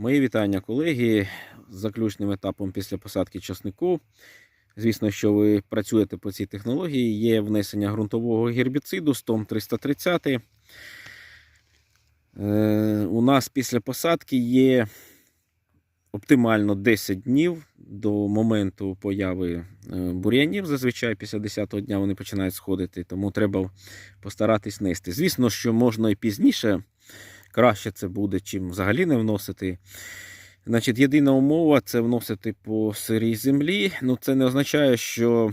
Мої вітання, колеги, з заключним етапом після посадки часнику. Звісно, що ви працюєте по цій технології. Є внесення ґрунтового гербіциду стом 330. Е, у нас після посадки є оптимально 10 днів до моменту появи е, бур'янів. Зазвичай після 10-го дня вони починають сходити, тому треба постаратись нести. Звісно, що можна і пізніше. Краще це буде, чим взагалі не вносити. Значить, єдина умова це вносити по сирій землі. Ну, це не означає, що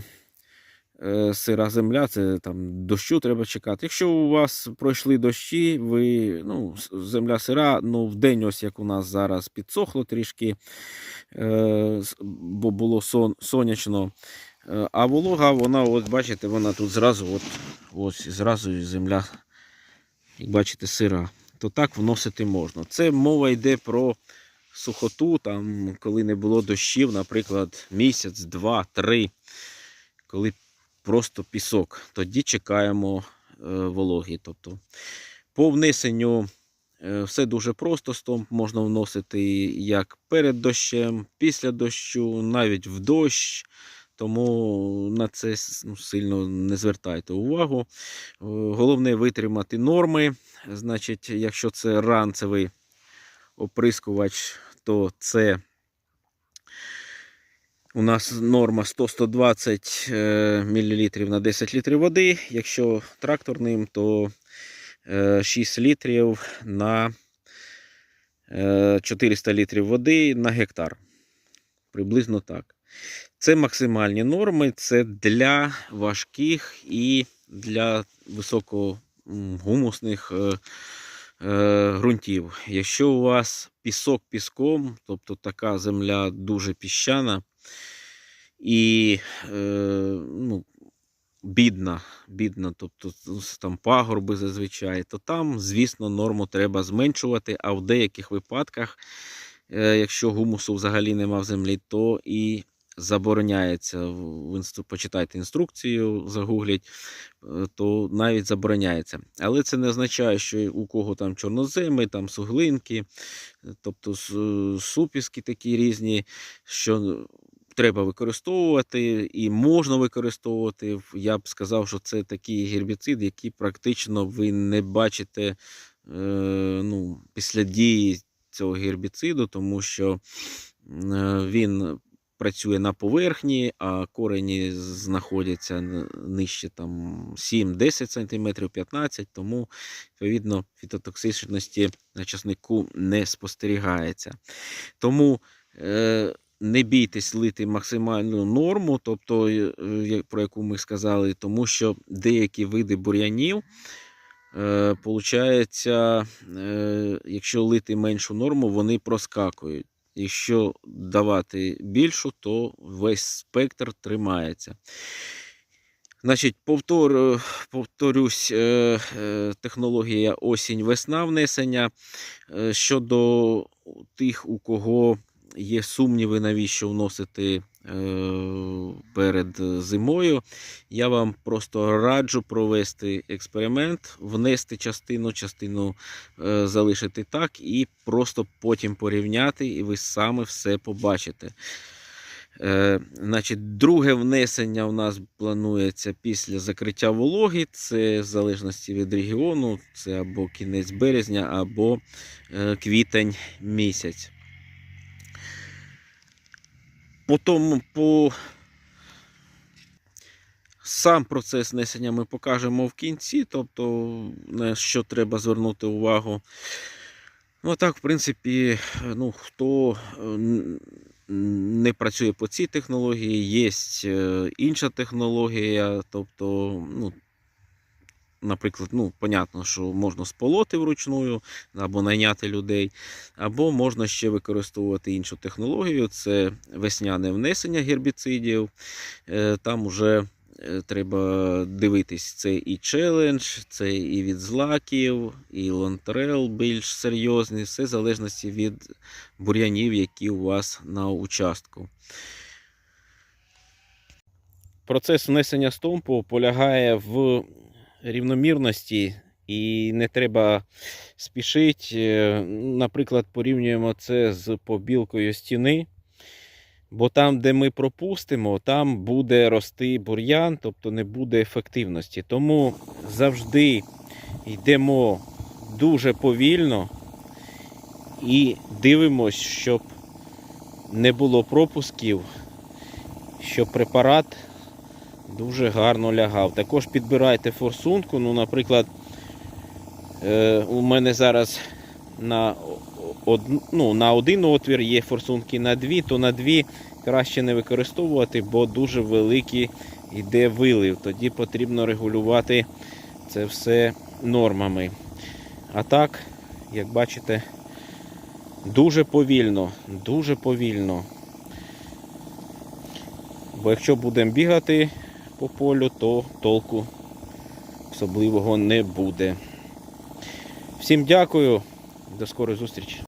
е, сира земля, це там дощу треба чекати. Якщо у вас пройшли дощі, ви, ну, земля сира, ну, в день, ось як у нас зараз підсохло трішки, е, бо було сон, сонячно. Е, А волога, вона, от бачите, вона тут зразу, от, ось зразу земля, як бачите, сира то так вносити можна. Це мова йде про сухоту, там, коли не було дощів, наприклад, місяць, два, три, коли просто пісок. Тоді чекаємо е, вологі. Тобто, по внесенню е, все дуже просто. Стомп можна вносити як перед дощем, після дощу, навіть в дощ. Тому на це ну, сильно не звертайте увагу. Е, Головне витримати норми. Значить, якщо це ранцевий оприскувач, то це у нас норма 100-120 мл на 10 літрів води. Якщо тракторним, то е, 6 літрів на е, 400 літрів води на гектар. Приблизно так. Це максимальні норми, це для важких і для високогумусних е, е, ґрунтів. Якщо у вас пісок піском, тобто така земля дуже піщана і е, ну, бідна, бідна, тобто там пагорби зазвичай, то там, звісно, норму треба зменшувати, а в деяких випадках, якщо гумусу взагалі нема в землі, то і забороняється. В. Почитайте інструкцію, загугліть, е, то навіть забороняється. Але це не означає, що у кого там чорноземи, там суглинки, е, тобто супіски такі різні, що треба використовувати і можна використовувати. Я б сказав, що це такий гербіцид, який практично ви не бачите е, ну, після дії цього гербіциду, тому що е, він працює на поверхні, а корені знаходяться нижче там 7-10 см, 15 тому відповідно фітотоксичності на часнику не спостерігається. Тому е, не бійтесь лити максимальну норму, тобто е, про яку ми сказали, тому що деякі види бур'янів. Е, Получається, е, якщо лити меншу норму, вони проскакують. Якщо давати більшу, то весь спектр тримається. Значить, повтор, повторюсь, е, е, технологія осінь-весна внесення. Е, Щодо тих, у кого є сумніви, навіщо вносити перед зимою, я вам просто раджу провести експеримент, внести частину, частину е, залишити так, і просто потім порівняти, і ви саме все побачите. Е, значить, друге внесення у нас планується після закриття вологи. Це в залежності від регіону, це або кінець березня, або е, квітень місяць. Потім по сам процес несення ми покажемо в кінці, тобто на що треба звернути увагу. Ну, так, в принципі, ну, хто е, не працює по цій технології, є інша технологія, тобто, ну, наприклад, ну, понятно, що можна сполоти вручную або найняти людей, або можна ще використовувати іншу технологію, це весняне внесення гербіцидів. Е, Там уже е, треба дивитись, це і челендж, це і від злаків, і лонтрел більш серйозний, все в залежності від бур'янів, які у вас на участку. Процес внесення стомпу полягає в рівномірності і не треба спішити. Наприклад, порівнюємо це з побілкою стіни. Бо там, де ми пропустимо, там буде рости бур'ян, тобто не буде ефективності. Тому завжди йдемо дуже повільно і дивимось, щоб не було пропусків, щоб препарат дуже гарно лягав. Також підбирайте форсунку. Ну, наприклад, е, у мене зараз на, од, ну, на один отвір є форсунки на дві, то на дві краще не використовувати, бо дуже великий йде вилив. Тоді потрібно регулювати це все нормами. А так, як бачите, дуже повільно, дуже повільно. Бо якщо будемо бігати по полю, то толку особливого не буде. Всім дякую, до скорої зустрічі.